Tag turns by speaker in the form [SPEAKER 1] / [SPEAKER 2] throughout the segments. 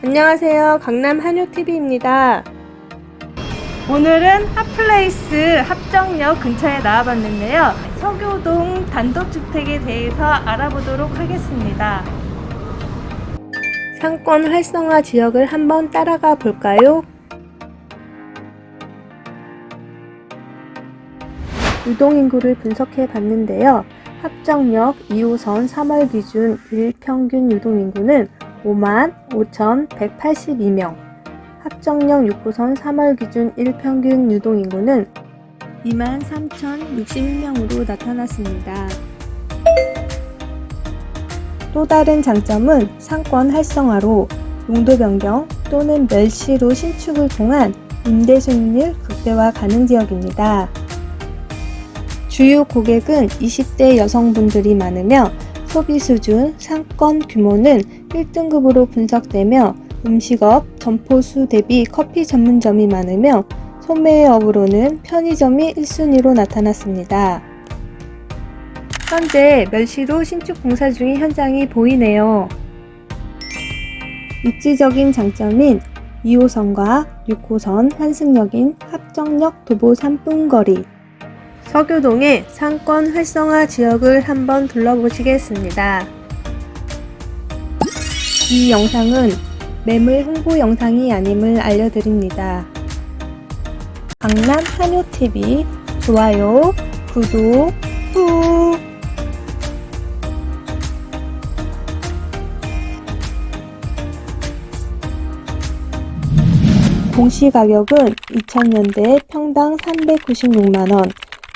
[SPEAKER 1] 안녕하세요. 강남 한효TV입니다. 오늘은 핫플레이스 합정역 근처에 나와봤는데요. 서교동 단독주택에 대해서 알아보도록 하겠습니다. 상권 활성화 지역을 한번 따라가 볼까요? 유동인구를 분석해 봤는데요. 합정역 2호선 3월 기준 일평균 유동인구는 5만 5,182명, 합정역 6호선 3월 기준 일평균 유동인구는 2만 3,061명으로 나타났습니다. 또 다른 장점은 상권 활성화로 용도 변경 또는 멸시로 신축을 통한 임대 수익률 극대화 가능 지역입니다. 주요 고객은 20대 여성분들이 많으며 소비 수준, 상권 규모는 1등급으로 분석되며 음식업, 점포수 대비 커피 전문점이 많으며 소매업으로는 편의점이 1순위로 나타났습니다. 현재 멸시로 신축 공사 중인 현장이 보이네요. 입지적인 장점인 2호선과 6호선 환승역인 합정역 도보 3분 거리, 서교동의 상권 활성화 지역을 한번 둘러보시겠습니다. 이 영상은 매물 홍보 영상이 아님을 알려드립니다. 강남 한효TV 좋아요, 구독, 후 공시 가격은 2000년대 평당 396만원,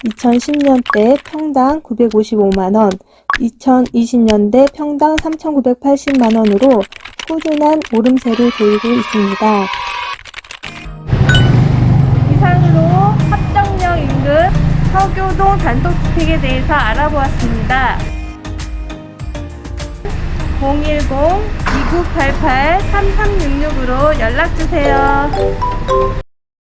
[SPEAKER 1] 2010년대 평당 955만원, 2020년대 평당 3,980만원으로 꾸준한 오름세를 보이고 있습니다. 이상으로 합정역 인근 서교동 단독주택에 대해서 알아보았습니다. 010-2988-3366으로 연락주세요.